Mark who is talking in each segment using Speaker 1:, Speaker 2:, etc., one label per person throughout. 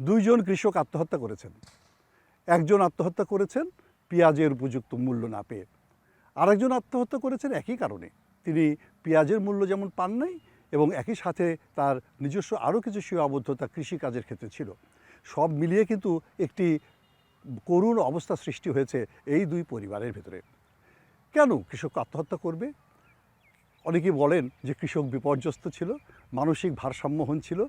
Speaker 1: দুইজন কৃষক আত্মহত্যা করেছেন। একজন আত্মহত্যা করেছেন, পেঁয়াজের উপযুক্ত মূল্য না পেয়ে। আরেকজন আত্মহত্যা করেছেন একই কারণে। তিনি পেঁয়াজের মূল্য যেমন পান নাই এবং একই সাথে তার নিজস্ব আরও কিছু সীমাবদ্ধতা কৃষিকাজের ক্ষেত্রে ছিল। সব মিলিয়ে কিন্তু একটি করুণ অবস্থা সৃষ্টি হয়েছে এই দুই পরিবারের ভেতরে। কেন কৃষক আত্মহত্যা করবে? অনেকেই বলেন যে কৃষক বিপর্যস্ত ছিল, মানসিক ভারসাম্যহীন ছিল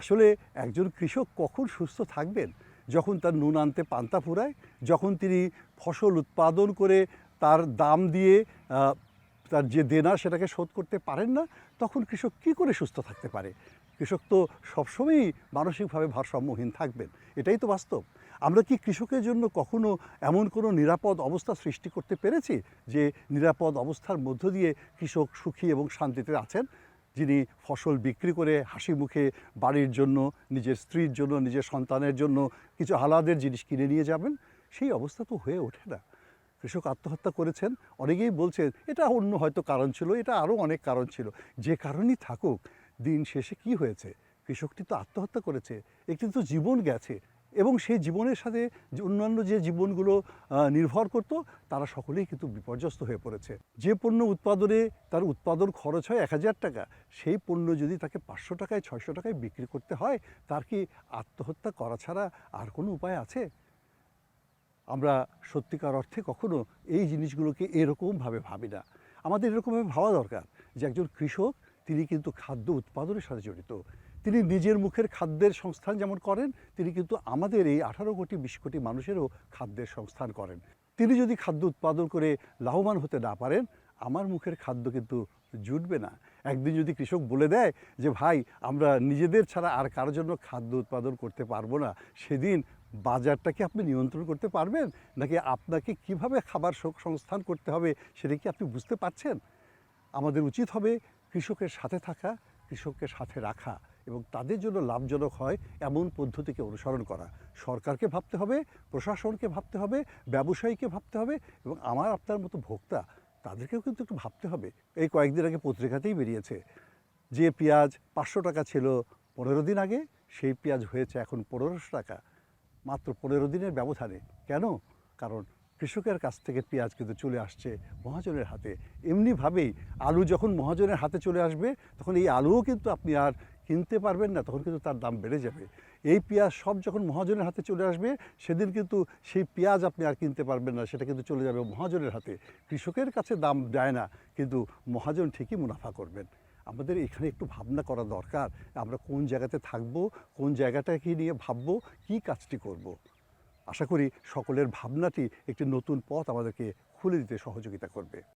Speaker 1: আসলে একজন কৃষক কখন সুস্থ থাকবেন? যখন তার নুন আনতে পান্তা ফুরায়, যখন তিনি ফসল উৎপাদন করে তার দাম দিয়ে তার যে দেনা সেটাকে শোধ করতে পারেন না, তখন কৃষক কি করে সুস্থ থাকতে পারে? কৃষক তো সবসময়ই মানসিকভাবে ভারসাম্যহীন থাকবেন, এটাই তো বাস্তব। আমরা কি কৃষকের জন্য কখনো এমন কোনো নিরাপদ অবস্থা সৃষ্টি করতে পেরেছি, যে নিরাপদ অবস্থার মধ্য দিয়ে কৃষক সুখী এবং শান্তিতে আছেন? যিনি ফসল বিক্রি করে হাসি মুখে বাড়ির জন্য, নিজের স্ত্রীর জন্য, নিজের সন্তানের জন্য কিছু আলাদের জিনিস কিনে নিয়ে যাবেন, সেই অবস্থা তো হয়ে ওঠে না। কৃষক আত্মহত্যা করেছেন, অনেকেই বলছেন, এটা অন্য হয়তো কারণ ছিল, এটা আরও অনেক কারণ ছিল। যে কারণই থাকুক, দিন শেষে কি হয়েছে? কৃষকটি তো আত্মহত্যা করেছে, একটি তো জীবন গেছে এবং সেই জীবনের সাথে অন্যান্য যে জীবনগুলো নির্ভর করত, তারা সকলেই কিন্তু বিপর্যস্ত হয়ে পড়েছে। যে পণ্য উৎপাদনে তার উৎপাদন খরচ হয় এক হাজার টাকা, সেই পণ্য যদি তাকে পাঁচশো টাকায়, ছয়শো টাকায় বিক্রি করতে হয়, তার কি আত্মহত্যা করা ছাড়া আর কোনো উপায় আছে? আমরা সত্যিকার অর্থে কখনো এই জিনিসগুলোকে এরকমভাবে ভাবি না। আমাদের এরকমভাবে ভাবা দরকার যে একজন কৃষক, তিনি কিন্তু খাদ্য উৎপাদনের সাথে জড়িত। তিনি নিজের মুখের খাদ্যের সংস্থান যেমন করেন, তিনি কিন্তু আমাদের এই আঠারো কোটি, বিশ কোটি মানুষেরও খাদ্যের সংস্থান করেন। তিনি যদি খাদ্য উৎপাদন করে লাভবান হতে না পারেন, আমার মুখের খাদ্য কিন্তু জুটবে না। একদিন যদি কৃষক বলে দেয় যে, ভাই, আমরা নিজেদের ছাড়া আর কারোর জন্য খাদ্য উৎপাদন করতে পারব না। সেদিন বাজারটাকে আপনি নিয়ন্ত্রণ করতে পারবেন? নাকি আপনাকে কীভাবে খাবার সংস্থান করতে হবে সেটা কি আপনি বুঝতে পারছেন? আমাদের উচিত হবে কৃষকের সাথে থাকা, কৃষককে সাথে রাখা। এবং তাদের জন্য লাভজনক হয় এমন পদ্ধতিকে অনুসরণ করা। সরকারকে ভাবতে হবে, প্রশাসনকে ভাবতে হবে, ব্যবসায়ীকে ভাবতে হবে এবং আমার আপনার মতো ভোক্তা, তাদেরকেও কিন্তু একটু ভাবতে হবে। এই কয়েকদিন আগে পত্রিকাতেই বেরিয়েছে যে পেঁয়াজ পাঁচশো টাকা ছিল পনেরো দিন আগে, সেই পেঁয়াজ হয়েছে এখন পনেরোশো টাকা। মাত্র পনেরো দিনের ব্যবধানে। কেন? কারণ কৃষকের কাছ থেকে পেঁয়াজ কিন্তু চলে আসছে মহাজনের হাতে। এমনিভাবেই আলু যখন মহাজনের হাতে চলে আসবে, তখন এই আলুও কিন্তু আপনি আর কিনতে পারবেন না, তখন কিন্তু তার দাম বেড়ে যাবে। এই পেঁয়াজ সব যখন মহাজনের হাতে চলে আসবে, সেদিন কিন্তু সেই পেঁয়াজ আপনি আর কিনতে পারবেন না, সেটা কিন্তু চলে যাবে মহাজনের হাতে। কৃষকের কাছে দাম দেয় না, কিন্তু মহাজন ঠিকই মুনাফা করবেন। আমাদের এখানে একটু ভাবনা করা দরকার, আমরা কোন জায়গাতে থাকব, কোন জায়গাটাকে নিয়ে ভাববো, কী কাজটি করব। আশা করি সকলের ভাবনাটি একটি নতুন পথ আমাদেরকে খুলে দিতে সহযোগিতা করবে।